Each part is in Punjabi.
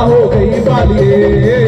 हो गई बालिए।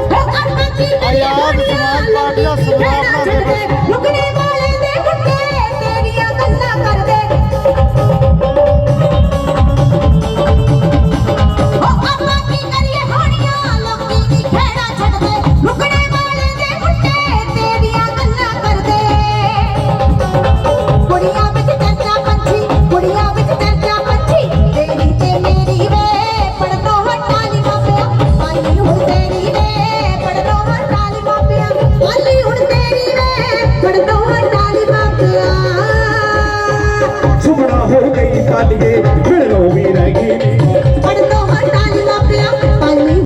ਸੁਣਾ ਹੋ ਗਈ ਕਾਲੀਏ ਮਿਲ ਲੋ ਵੀ ਰਹਿ ਗਈ।